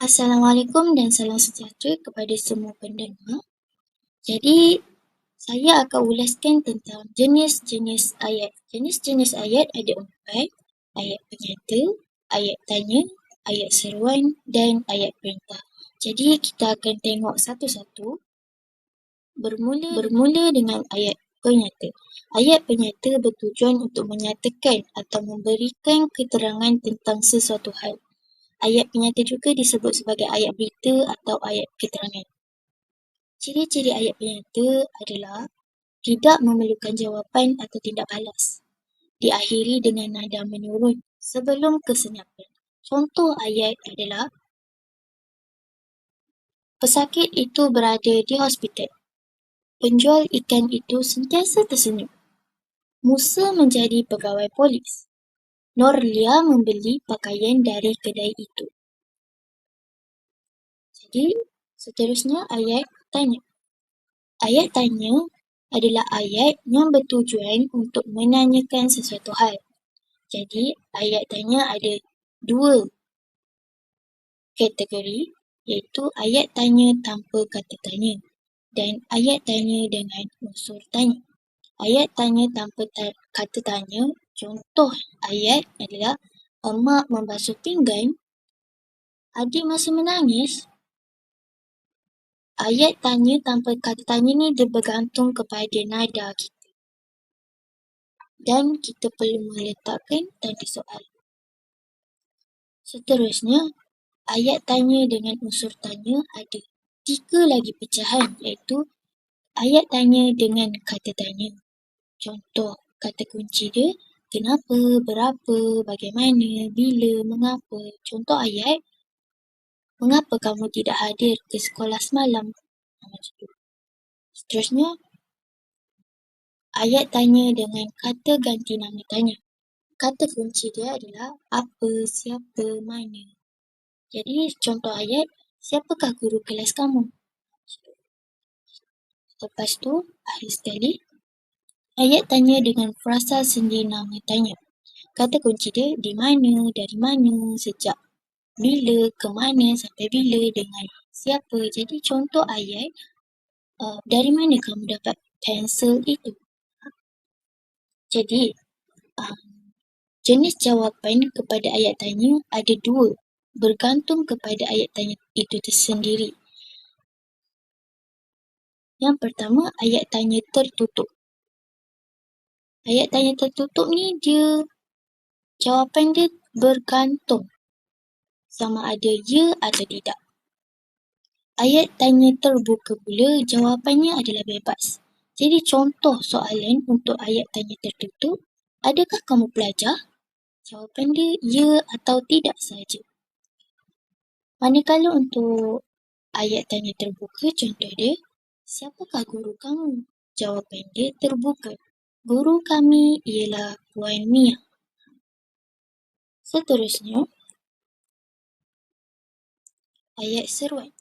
Assalamualaikum dan salam sejahtera kepada semua pendengar. Jadi, saya akan ulaskan tentang jenis-jenis ayat. Jenis-jenis ayat ada empat. Ayat penyata, ayat tanya, ayat seruan dan ayat perintah. Jadi, kita akan tengok satu-satu. Bermula, bermula dengan ayat penyata. Ayat penyata bertujuan untuk menyatakan atau memberikan keterangan tentang sesuatu hal. Ayat penyata juga disebut sebagai ayat berita atau ayat keterangan. Ciri-ciri ayat penyata adalah tidak memerlukan jawapan atau tindak balas. Diakhiri dengan nada menurun sebelum kesenyapan. Contoh ayat adalah Pesakit itu berada di hospital. Penjual ikan itu sentiasa tersenyum. Musa menjadi pegawai polis. Norlia membeli pakaian dari kedai itu. Jadi, seterusnya ayat tanya. Ayat tanya adalah ayat yang bertujuan untuk menanyakan sesuatu hal. Jadi, ayat tanya ada dua kategori iaitu ayat tanya tanpa kata tanya dan ayat tanya dengan unsur tanya. Ayat tanya tanpa ta- kata tanya, contoh ayat adalah emak membasuh pinggan, adik masih menangis. Ayat tanya tanpa kata tanya ni dia bergantung kepada nada kita. Dan kita perlu meletakkan tanda soal. Seterusnya, ayat tanya dengan unsur tanya ada tiga lagi pecahan iaitu ayat tanya dengan kata tanya. Contoh kata kunci dia kenapa, berapa, bagaimana, bila, mengapa. Contoh ayat mengapa kamu tidak hadir ke sekolah semalam? Ha, macam tu. Seterusnya ayat tanya dengan kata ganti nama tanya. Kata kunci dia adalah apa, siapa, mana. Jadi contoh ayat, siapakah guru kelas kamu? Lepas tu, akhir sekali, ayat tanya dengan frasa sendi nama tanya. Kata kunci dia di mana, dari mana, sejak bila, ke mana, sampai bila, dengan siapa. Jadi contoh ayat, uh, dari mana kamu dapat pensel itu? Jadi, uh, jenis jawapan kepada ayat tanya ada dua bergantung kepada ayat tanya itu tersendiri. Yang pertama, ayat tanya tertutup. Ayat tanya tertutup ni dia jawapan dia bergantung sama ada ya atau tidak. Ayat tanya terbuka pula jawapannya adalah bebas. Jadi contoh soalan untuk ayat tanya tertutup, adakah kamu belajar? Jawapan dia ya atau tidak saja. Manakala untuk ayat tanya terbuka, contoh dia, siapakah guru kamu? Jawapan dia terbuka. Guru kami ialah Puan Mia. Seterusnya, ayat seruan.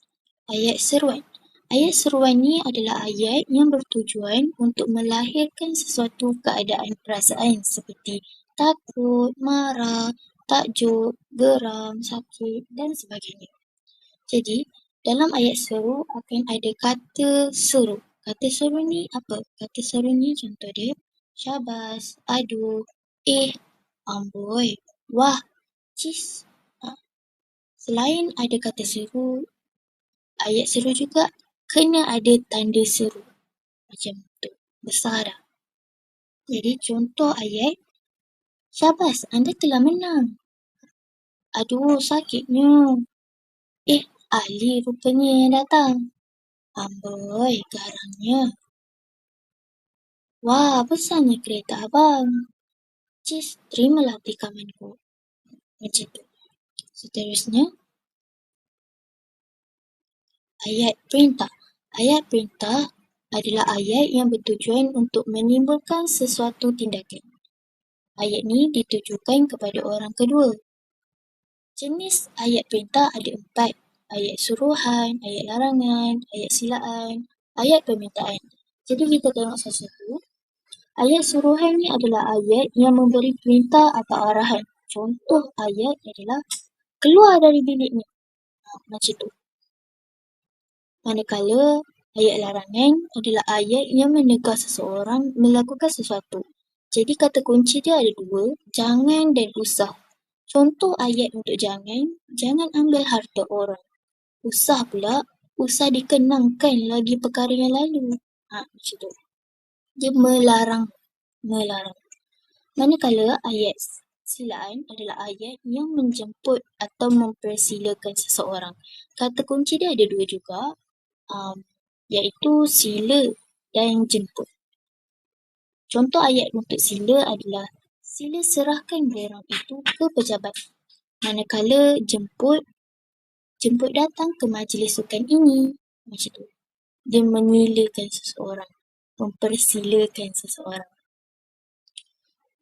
Ayat seruan. Ayat seruan ni adalah ayat yang bertujuan untuk melahirkan sesuatu keadaan perasaan seperti takut, marah, takjub, geram, sakit dan sebagainya. Jadi, dalam ayat seru akan ada kata seru. Kata seru ni apa? Kata seru ni contoh dia syabas, aduh, eh, amboi, wah, cis. Ha. Selain ada kata seru, ayat seru juga kena ada tanda seru. Macam tu, besar dah. Jadi contoh ayat, syabas, anda telah menang. Aduh, sakitnya. Eh, ahli rupanya yang datang. Amboi, garangnya. Wah, besarnya kereta abang. Cis, terimalah tikamanku. Macam tu. Seterusnya, ayat perintah. Ayat perintah adalah ayat yang bertujuan untuk menimbulkan sesuatu tindakan. Ayat ni ditujukan kepada orang kedua Jenis ayat perintah ada empat. Ayat suruhan, ayat larangan, ayat silaan, ayat permintaan. Jadi kita tengok satu-satu. Ayat suruhan ni adalah ayat yang memberi perintah atau arahan. Contoh ayat adalah keluar dari bilik ni. Ha, macam tu. Manakala ayat larangan adalah ayat yang menegur seseorang melakukan sesuatu. Jadi kata kunci dia ada dua, jangan dan usah. Contoh ayat untuk jangan, jangan ambil harta orang. Usah pula, usah dikenangkan lagi perkara yang lalu. Ha, macam tu. Dia melarang, melarang. Manakala ayat silaan adalah ayat yang menjemput atau mempersilakan seseorang. Kata kunci dia ada dua juga, um, iaitu sila dan jemput. Contoh ayat untuk sila adalah sila serahkan barang itu ke pejabat. Manakala jemput, jemput datang ke majlis sukan ini. Macam tu. Dia mengilakan seseorang, mempersilakan seseorang.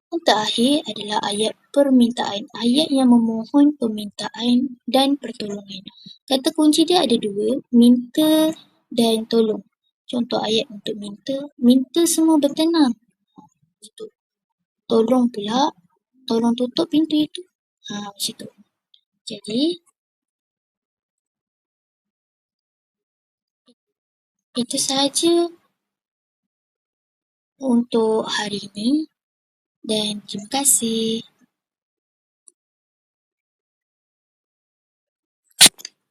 Yang terakhir adalah ayat permintaan. Ayat yang memohon permintaan dan pertolongan. Kata kunci dia ada dua, minta dan tolong. Contoh ayat untuk minta, minta semua bertenang. Itu. Tolong pula, tolong tutup pintu itu. Ha, macam tu. Jadi, itu sahaja untuk hari ini dan terima kasih.